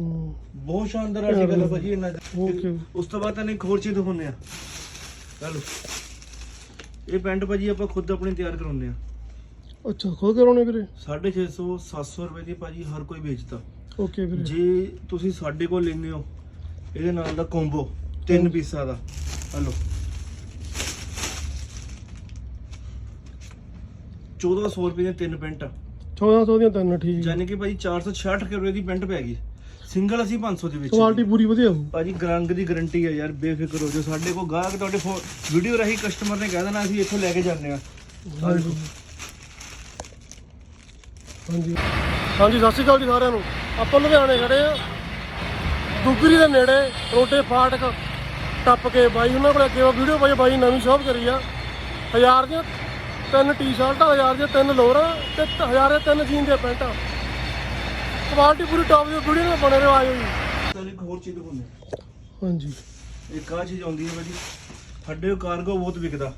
ਬਹੁਤ ਸ਼ਾਨਦਾਰ ਆਰਟੀਕਲ ਹੈ ਭਾਜੀ ਇਹਨਾਂ ਦਾ Okay. ਉਸ ਤੋਂ ਬਾਅਦ ਤੁਹਾਨੂੰ ਇੱਕ ਹੋਰ ਚੀਜ਼ ਦਿਖਾਉਂਦੇ ਆ। ਚਲੋ। ਇਹ ਪੈਂਟ ਭਾਜੀ ਆਪਾਂ ਖੁਦ ਆਪਣੀ ਤਿਆਰ ਕਰਾਉਂਦੇ ਆ। ਅੱਛਾ ਖੁਦ ਕਰਾਉਣੇ ਵੀਰੇ? 650 700 ਰੁਪਏ ਦੀ ਭਾਜੀ ਹਰ ਕੋਈ ਵੇਚਦਾ। ਓਕੇ ਵੀਰੇ। ਜੇ ਤੁਸੀਂ ਸਾਡੇ ਕੋਲ ਲੈਂਦੇ ਹੋ ਇਹਦੇ ਨਾਲ ਦਾ ਕੰਬੋ ਤਿੰਨ ਪੀਸਾਂ ਦਾ। ਹਲੋ। 1400 ਰੁਪਏ ਦੀਆਂ ਤਿੰਨ ਪੈਂਟ। 1400 ਦੀਆਂ ਤਿੰਨ ਠੀਕ ਹੈ ਯਾਨੀ ਕਿ ਭਾਜੀ 466 ਰੁਪਏ ਦੀ ਪੈਂਟ ਪੈ ਗਈ। ਸਿੰਗਲ ਅਸੀਂ 500 ਦੇ ਵਿੱਚ ਕੁਆਲਿਟੀ ਪੂਰੀ ਵਧੀਆ ਹੋਊ। ਭਾਜੀ ਗਰੰਗ ਦੀ ਗਾਰੰਟੀ ਹੈ ਯਾਰ ਬੇਫਿਕਰ ਹੋ ਜਾਓ। ਸਾਡੇ ਕੋਲ ਗਾਹਕ ਤੁਹਾਡੇ ਵੀਡੀਓ ਰਾਹੀਂ ਕਸਟਮਰ ਨੇ ਕਹਿ ਦੇਣਾ ਅਸੀਂ ਇੱਥੋਂ ਲੈ ਕੇ ਜਾਂਦੇ ਆ ਹਾਂਜੀ। ਹਾਂਜੀ। ਸਤਿ ਸ਼੍ਰੀ ਅਕਾਲ ਜੀ ਸਾਰਿਆਂ ਨੂੰ। ਆਪਾਂ ਲੁਧਿਆਣੇ ਖੜੇ ਆ ਦੁਗਰੀ ਦੇ ਨੇੜੇ ਰੋਡੇ ਫਾਟਕ ਟੱਪ ਕੇ ਬਾਈ ਉਹਨਾਂ ਕੋਲ ਅੱਗੇ ਵੀਡੀਓ ਪਾਈ ਬਾਈ ਨਵੀਂ ਸ਼ਾਪ ਕਰੀ ਆ। ਹਜ਼ਾਰ ਦੀਆਂ ਤਿੰਨ ਟੀ-ਸ਼ਰਟਾਂ ਹਜ਼ਾਰ ਦੀਆਂ ਤਿੰਨ ਲੋਅਰਾਂ ਤੇ ਹਜ਼ਾਰ ਦੇ ਤਿੰਨ ਜੀਨ ਦੀਆਂ ਪੈਂਟਾਂ। ਕੁਆਲਿਟੀ ਪੂਰੀ ਟੌਪ ਦੀ ਵੀਡੀਓ ਨਾਲ ਬਣੇ ਰਹੋ ਆਇਓ ਜੀ। ਤੁਹਾਨੂੰ ਇੱਕ ਹੋਰ ਚੀਜ਼ ਦਿਖਾਉਂਦੇ ਹਾਂ। ਹਾਂਜੀ। ਇੱਕ ਆਹ ਚੀਜ਼ ਆਉਂਦੀ ਹੈ ਭਾਜੀ ਸਾਡੇ ਕੋਲ ਕਾਰਗੋ ਬਹੁਤ ਵਿਕਦਾ।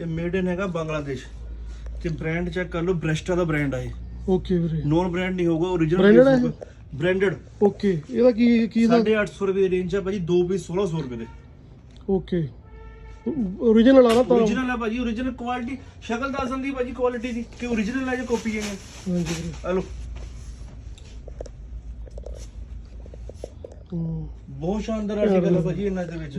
ਇਹ ਮੇਡ ਇਨ ਹੈਗਾ ਬੰਗਲਾਦੇਸ਼। ਤੇ ਬ੍ਰਾਂਡ ਚੈੱਕ ਕਰ ਲਓ ਬ੍ਰੈਸਟਾ ਦਾ ਬ੍ਰਾਂਡ ਆ ਇਹ। ਓਕੇ ਵੀਰੇ। ਨੋਨ ਬ੍ਰਾਂਡ ਨਹੀਂ ਹੋਊਗਾ Branded ਹੈ origignal ਬ੍ਰਾਂਡਡ ਓਕੇ ਇਹਦਾ ਕੀ ਕੀ ਦਾ 850 ਰੁਪਏ ਦੀ ਰੇਂਜ ਹੈ ਭਾਜੀ ਦੋ ਪੀਸ 1600 ਰੁਪਏ ਦੇ। ਓਕੇ origignal ਆ ਨਾ ਤਾਂ। Origignal ਹੈ ਭਾਜੀ origignal ਕੁਆਲਿਟੀ ਸ਼ਕਲ ਦੱਸ ਦਿੰਦੀ ਭਾਜੀ ਕੁਆਲਿਟੀ ਦੀ ਕਿ origignal ਹੈ ਜਾਂ ਕਾਪੀ ਹੈ ਹਾਂਜੀ ਵੀਰੇ। ਹਲੋ ਹੂੰ। ਬਹੁਤ ਸ਼ਾਨਦਾਰ ਆਰਟੀਕਲ ਹੈ ਭਾਜੀ ਇਹਨਾਂ ਦੇ ਵਿੱਚ।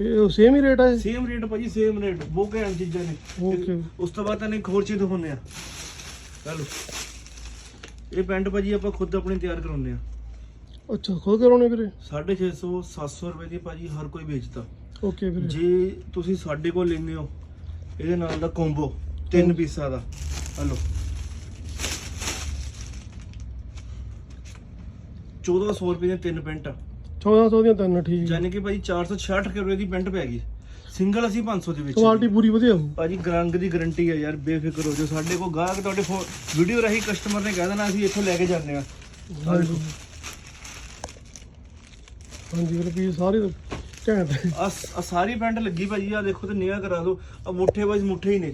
ਇਹ ਸੇਮ ਹੀ ਰੇਟ ਹੈ ਸੇਮ ਰੇਟ ਭਾਜੀ ਸੇਮ ਰੇਟ ਬਹੁਤ ਘੈਂਟ ਚੀਜ਼ਾਂ ਨੇ। Okay. ਉਸ ਤੋਂ ਬਾਅਦ ਤੁਹਾਨੂੰ ਇੱਕ ਹੋਰ ਚੀਜ਼ ਦਿਖਾਉਂਦੇ ਆ ਚਲੋ। ਇਹ ਪੈਂਟ ਭਾਜੀ ਆਪਾਂ ਖੁਦ ਆਪਣੀ ਤਿਆਰ ਕਰਾਉਂਦੇ ਆ ਅੱਛਾ ਖੁਦ ਕਰਾਉਣੇ ਵੀਰੇ? 650 700 ਰੁਪਏ ਦੀ ਭਾਜੀ ਹਰ ਕੋਈ ਵੇਚਦਾ। ਓਕੇ ਵੀਰੇ। ਜੇ ਤੁਸੀਂ ਸਾਡੇ ਕੋਲ ਲੈਂਦੇ ਹੋ ਇਹਦੇ ਨਾਲ ਦਾ ਕੰਬੋ ਤਿੰਨ ਪੀਸਾਂ ਦਾ। ਹਲੋ 1400 ਰੁਪਏ ਦੀਆਂ ਤਿੰਨ ਪੈਂਟਾਂ। 1400 ਦੀਆਂ ਤਿੰਨ ਠੀਕ ਹੈ। ਯਾਨੀ ਕਿ ਭਾਜੀ 466 ਰੁਪਏ ਦੀ ਪੈਂਟ ਪੈ ਗਈ। ਸਿੰਗਲ ਅਸੀਂ 500 ਦੇ ਵਿੱਚ ਕੁਆਲਿਟੀ ਪੂਰੀ ਵਧੀਆ ਹੋਊ। ਭਾਜੀ ਗਰੰਗ ਦੀ ਗਾਰੰਟੀ ਹੈ ਯਾਰ ਬੇਫਿਕਰ ਹੋ ਜਾਓ। ਸਾਡੇ ਕੋਲ ਗਾਹਕ ਤੁਹਾਡੇ ਵੀਡੀਓ ਰਾਹੀਂ ਕਸਟਮਰ ਨੇ ਕਹਿ ਦੇਣਾ ਅਸੀਂ ਇੱਥੋਂ ਲੈ ਕੇ ਜਾਂਦੇ ਆ ਹਾਂਜੀ ਵੀਰੇ ਵੀ ਸਾਰੇ ਘੈਂਟ। ਆ ਸਾਰੀ ਪੈਂਟ ਲੱਗੀ ਭਾਜੀ ਆ ਦੇਖੋ ਤੇ ਨਿਗਾ ਕਰਾ ਦਿਓ। ਆ ਮੁੱਠੇ ਵਾਈਜ਼ ਮੁੱਠੇ ਹੀ ਨੇ।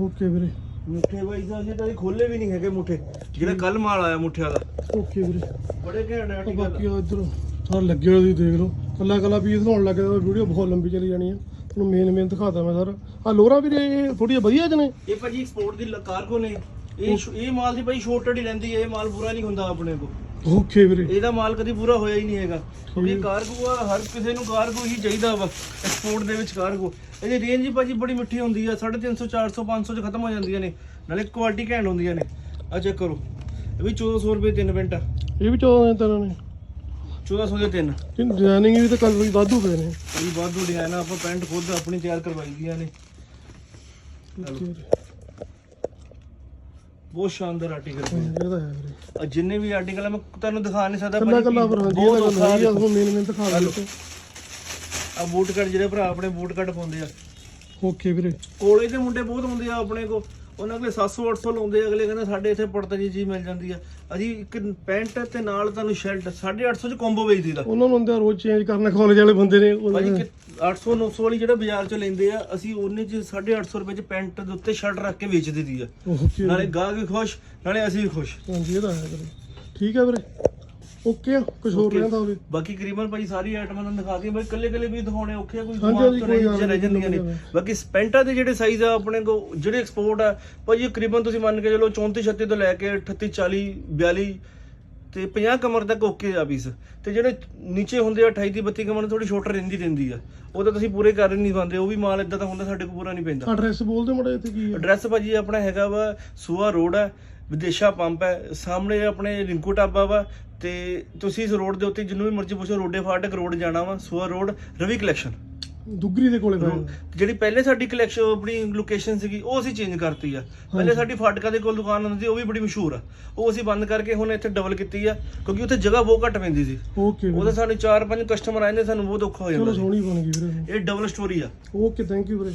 ਓਕੇ ਵੀਰੇ। ਮੁੱਠੇ ਵਾਈਜ਼ ਆ ਜੇ ਤਾਂ ਖੋਲੇ ਵੀ ਨਹੀਂ ਹੈਗੇ ਮੁੱਠੇ। ਜਿਹੜਾ ਕੱਲ ਮਾਲ ਆਇਆ ਮੁੱਠਿਆਂ ਦਾ। ਓਕੇ ਵੀਰੇ। ਬੜੇ ਘੈਂਟ ਉਹ ਆਰਟੀਕਲ ਬਾਕੀ ਇਧਰ ਸਾਰੇ ਲੱਗੇ ਹੋਏ ਤੁਸੀਂ ਦੇਖ ਲਓ। ਕੱਲਾ ਕੱਲਾ ਪੀਸ ਲਾਉਣ ਲੱਗੇ ਤਾਂ ਵੀਡੀਓ ਬਹੁਤ ਲੰਬੀ ਚਲੀ ਜਾਣੀ ਆ। ਤੁਹਾਨੂੰ ਮੇਨ ਮੇਨ ਦਿਖਾਤਾ ਮੈਂ ਸਰ। ਆ ਲੋਰਾ ਵੀਰੇ ਇਹ ਥੋੜੀਆਂ ਵਧੀਆ ਜਨੇ ਇਹ ਭਾਜੀ ਐਕਸਪੋਰਟ ਦੀ ਕਾਰਗੋ ਨੇ ਇਹ ਇਹ ਮਾਲ ਦੀ ਭਾਈ ਸ਼ੋਰਟਡ ਹੀ ਰਹਿੰਦੀ ਹੈ ਇਹ ਮਾਲ ਪੂਰਾ ਨਹੀਂ ਹੁੰਦਾ ਆਪਣੇ ਕੋਲ। ਓਕੇ ਵੀਰੇ। ਇਹਦਾ ਮਾਲ ਕਦੀ ਪੂਰਾ ਹੋਇਆ ਹੀ ਨਹੀਂ ਹੈਗਾ। ਕਿਉਂਕਿ ਇਹ ਕਾਰਗੋ ਆ ਹਰ ਕਿਸੇ ਨੂੰ ਕਾਰਗੋ ਹੀ ਚਾਹੀਦਾ ਵਾ। ਐਕਸਪੋਰਟ ਦੇ ਵਿੱਚ ਕਾਰਗੋ ਇਹਦੀ ਰੇਂਜ ਹੀ ਭਾਜੀ ਬੜੀ ਮਿੱਠੀ ਹੁੰਦੀ ਆ 350 400 500 ਚ ਖਤਮ ਹੋ ਜਾਂਦੀਆਂ ਨੇ। ਨਾਲੇ ਕੁਆਲਿਟੀ ਘੈਂਟ ਹੁੰਦੀਆਂ ਨੇ। ਆ ਚੈੱਕ ਕਰੋ। ਇਹ ਵੀ 1400 ਰੁਪਏ ਤਿੰਨ ਪੈਂਟ ਆ। ਇਹ ਵੀ 14 ਦੇ ਤਿੰਨ ਨੇ। 1400 ਦੇ ਤਿੰਨ। ਕਿ ਡਿਜ਼ਾਈਨਿੰਗ ਵੀ ਤਾਂ ਕਲਰ ਵੀ ਵਾਧੂ ਪਏ ਨੇ। ਇਹ ਵਾਧੂ ਡਿਜ਼ਾਈਨ ਆ ਆਪਾਂ ਪੈਂਟ ਖੁਦ ਆਪਣੀ ਤਿਆਰ ਕਰਵਾਈ ਦੀਆਂ ਨੇ। ਬਹੁਤ ਸ਼ਾਨਦਾਰ ਆਰਟੀਕਲ ਹਾਂਜੀ, ਇਹ ਤਾਂ ਹੈ ਵੀਰੇ। ਆ ਜਿੰਨੇ ਵੀ ਆਰਟੀਕਲ ਆ ਮੈਂ ਤੁਹਾਨੂੰ ਦਿਖਾ ਨਹੀਂ ਸਕਦਾ ਕੱਲਾ ਕੱਲਾ ਪਰ ਹਾਂਜੀ ਬਹੁਤ ਇਹ ਔਖਾ ਤਾਂ ਹੈ ਦੇਖੋ। ਤੁਹਾਨੂੰ ਮੇਨ ਮੇਨ ਦਿਖਾ। ਦਿਓ ਆ ਬੂਟ ਕੱਟ ਜਿਹੜੇ ਭਰਾ ਆਪਣੇ ਬੂਟ ਕੱਟ ਪਾਉਂਦੇ ਆ। ਓਕੇ ਵੀਰੇ। ਕੋਲੇ ਦੇ ਮੁੰਡੇ ਬਹੁਤ ਹੁੰਦੇ ਆ ਆਪਣੇ ਕੋ। ਉਹਨਾਂ ਕੋਲੇ 700 800 ਲਾਉਂਦੇ ਆ ਅਗਲੇ ਕਹਿੰਦੇ ਸਾਡੇ ਇੱਥੇ ਪੜਤਾ ਜੀ ਚੀਜ਼ ਮਿਲ ਜਾਂਦੀ ਆ। ਅਸੀਂ ਇੱਕ ਪੈਂਟ ਤੇ ਨਾਲ ਤੁਹਾਨੂੰ ਸ਼ਰਟ 850 ਚ ਕੰਬੋ ਵੇਚਦੀ ਦਾ। ਉਹਨਾਂ ਨੂੰ ਹੁੰਦੇ ਰੋਜ਼ ਚੇਂਜ ਕਰਨ ਕਾਲਜ ਵਾਲੇ ਬੰਦੇ ਨੇ ਉਹਨਾਂ ਭਾਜੀ ਨੇ- ਕਿ 800 900 ਵਾਲੀ ਜਿਹੜਾ ਬਾਜ਼ਾਰ ਚ ਲੈਂਦੇ ਆ ਅਸੀਂ ਉਹਨੇ ਚ 850 ਰੁਪਏ ਚ ਪੈਂਟ ਦੇ ਉੱਤੇ ਸ਼ਰਟ ਰੱਖ ਕੇ ਵੇਚ ਦਿੱਤੀ ਆ। ਨਾਲੇ ਗਾਹਕ ਵੀ ਖੁਸ਼ ਨਾਲੇ ਅਸੀਂ ਵੀ ਖੁਸ਼। ਹਾਂਜੀ ਇਹ ਤਾਂ ਹੈ ਵੀਰੇ। ਠੀਕ ਹੈ ਵੀਰੇ। ਓਕੇ ਆ ਕੁਝ ਹੋਰ Okay. ਰਹਿੰਦਾ ਹੋਵੇ। ਬਾਕੀ ਕਰੀਬਨ ਭਾਜੀ ਸਾਰੀ ਆਈਟਮਾਂ ਨੂੰ ਦਿਖਾ ਕੇ ਬਈ ਕੱਲੇ ਕੱਲੇ ਵੀ ਦਿਖਾਉਣੇ ਔਖੇ ਆ ਕੋਈ ਹਾਂਜੀ, ਹਾਂਜੀ, ਕੋਈ ਰਹਿ ਜਾਂਦੀਆਂ ਨੇ। ਕੋਈ ਗੱਲ ਬਾਕੀ ਸਪੈਂਟਾ ਦੇ ਜਿਹੜੇ ਸਾਈਜ਼ ਆ ਆਪਣੇ ਕੋ ਜਿਹੜੇ ਐਕਸਪੋਰਟ ਆ ਭਾਜੀ ਕਰੀਬਨ ਤੁਸੀਂ ਮੰਨ ਕੇ ਚਲੋ 34 36 ਤੋਂ ਲੈ ਕੇ 38 40 42 ਤੇ 50 ਕਮਰ ਤੱਕ ਓਕੇ ਆ ਪੀਸ ਤੇ ਜਿਹੜੇ ਨੀਚੇ ਹੁੰਦੇ ਆ 28 32 ਕਮਰ ਥੋੜੀ ਛੋਟਰ ਰਹਿੰਦੀ ਰਹਿੰਦੀ ਆ। ਉਹ ਤਾਂ ਤੁਸੀਂ ਪੂਰੇ ਕਰ ਨਹੀਂ ਪਾਉਂਦੇ ਉਹ ਵੀ ਮਾਲ ਇਦਾਂ ਤਾਂ ਹੁੰਦਾ ਸਾਡੇ ਕੋਲ ਪੂਰਾ ਨਹੀਂ ਪੈਂਦਾ। ਐਡਰੈਸ ਬੋਲਦੇ ਮੜਾ ਇੱਥੇ ਕੀ ਹੈ ਐਡਰੈਸ ਭਾਜੀ ਆਪਣਾ ਹੈਗਾ ਵਾ ਸੂਆ ਰੋਡ ਹੈ ਵਿਦੇਸ਼ਾ ਪੰਪ ਹੈ ਸਾਹਮਣੇ ਆਪਣੇ ਰਿੰਕੂ ਢਾਬਾ ਵਾ ਤੇ ਤੁਸੀਂ ਇਸ ਰੋਡ ਦੇ ਉੱਤੇ ਜਿੰਨੂੰ ਵੀ ਮਰਜ਼ੀ ਪੁੱਛੋ ਰੋਡੇ ਫਾਟਕ ਰੋਡ ਜਾਣਾ ਵਾ ਸੂਆ ਰੋਡ ਰਵੀ ਕਲੈਕਸ਼ਨ ਦੁੱਗਰੀ ਦੇ ਕੋਲੇ ਹੋਇਆ ਜਿਹੜੀ ਪਹਿਲੇ ਸਾਡੀ ਕਲੈਕਸ਼ਨ ਆਪਣੀ ਲੋਕੇਸ਼ਨ ਸੀਗੀ ਉਹ ਅਸੀਂ ਚੇਂਜ ਕਰਤੀ ਆ। ਪਹਿਲੇ ਸਾਡੀ ਫਾਟਕਾਂ ਦੇ ਕੋਲ ਦੁਕਾਨ ਹੁੰਦੀ ਸੀ ਉਹ ਵੀ ਬੜੀ ਮਸ਼ਹੂਰ ਆ। ਉਹ ਅਸੀਂ ਬੰਦ ਕਰਕੇ ਹੁਣ ਇੱਥੇ ਡਬਲ ਕੀਤੀ ਆ ਕਿਉਂਕਿ ਉੱਥੇ ਜਗ੍ਹਾ ਬਹੁਤ ਘੱਟ ਪੈਂਦੀ ਸੀ। ਓਕੇ ਉਹਦੇ ਸਾਨੂੰ 4-5 ਕਸਟਮਰ ਆਏ ਨੇ ਸਾਨੂੰ ਬਹੁਤ ਔਖਾ ਹੋ ਚਲੋ ਜਾਂਦਾ ਸੋਹਣੀ ਬਣ ਗਈ ਵੀਰੇ ਇਹ ਡਬਲ ਸਟੋਰੀ ਆ। ਓਕੇ ਥੈਂਕ ਯੂ ਵੀਰੇ।